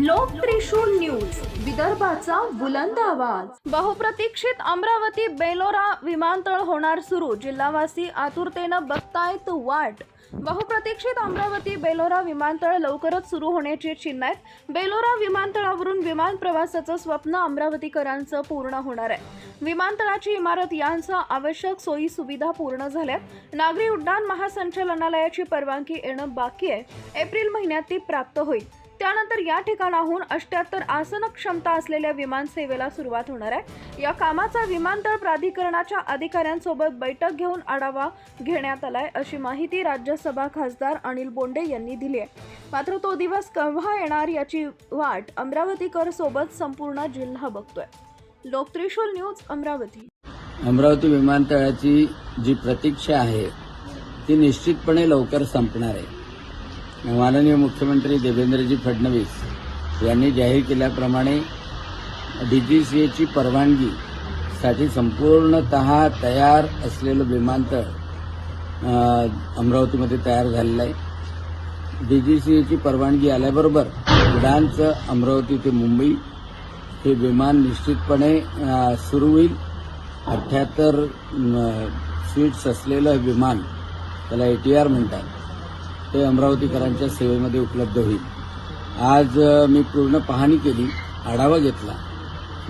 लोक त्रिशूल न्यूज विदर्भाचा बुलंद आवाज. बहुप्रतीक्षित अमरावती बेलोरा विमानतळ होणार सुरू. जिल्हावासी आतुरतेनं बघतायत वाट. बहुप्रतीक्षित अमरावती बेलोरा विमानतळ लवकरच सुरू होण्याची चिन्ह आहेत. बेलोरा विमानतळावरून विमान प्रवासाचं स्वप्न अमरावतीकरांचं पूर्ण होणार आहे. विमानतळाची इमारत यांसह आवश्यक सोयी सुविधा पूर्ण झाल्यात. नागरी उड्डाण महासंचालनालयाची परवानगी येणं बाकी आहे. एप्रिल महिन्यात ती प्राप्त होईल. त्यानंतर या ठिकाणाहून अष्ट्याहत्तर आसन क्षमता असलेल्या विमानसेवेला सुरुवात होणार आहे. या कामाचा विमानतळ प्राधिकरणाच्या अधिकाऱ्यांसोबत बैठक घेऊन आढावा घेण्यात आलाय अशी माहिती राज्यसभा खासदार अनिल बोंडे यांनी दिली आहे. मात्र तो दिवस केव्हा येणार याची वाट अमरावतीकर सोबत संपूर्ण जिल्हा बघतोय. लोकत्रिशूल न्यूज अमरावती. अमरावती विमानतळाची जी प्रतीक्षा आहे ती निश्चितपणे लवकर संपणार आहे. माननीय मुख्यमंत्री देवेंद्रजी फडणवीस यांनी जाहीर केल्याप्रमाणे डीजीसीएची परवानगीसाठी संपूर्णत तयार असलेलं विमानतळ अमरावतीमध्ये तयार झालेलं आहे. डीजीसीएची परवानगी आल्याबरोबर उडानचं अमरावती ते मुंबई हे विमान निश्चितपणे सुरू होईल. अठ्ठ्याहत्तर सीट्स असलेलं हे विमान त्याला एटीआर म्हणतात. ते अमरावतीकरांच्या सेवेमध्ये उपलब्ध होईल. आज मी पूर्ण पाहणी केली आढावा घेतला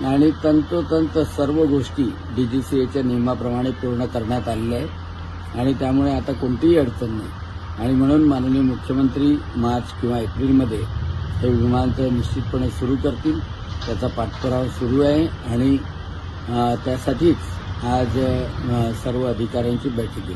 आणि तंतोतंत सर्व गोष्टी डीजीसीएच्या नियमाप्रमाणे पूर्ण करण्यात आलेल्या आहेत आणि त्यामुळे आता कोणतीही अडचण नाही. आणि म्हणून माननीय मुख्यमंत्री मार्च किंवा एप्रिलमध्ये हे विमानतळ निश्चितपणे सुरू करतील त्याचा पाठपुरावा सुरू आहे आणि त्यासाठीच आज सर्व अधिकाऱ्यांची बैठक घेतली.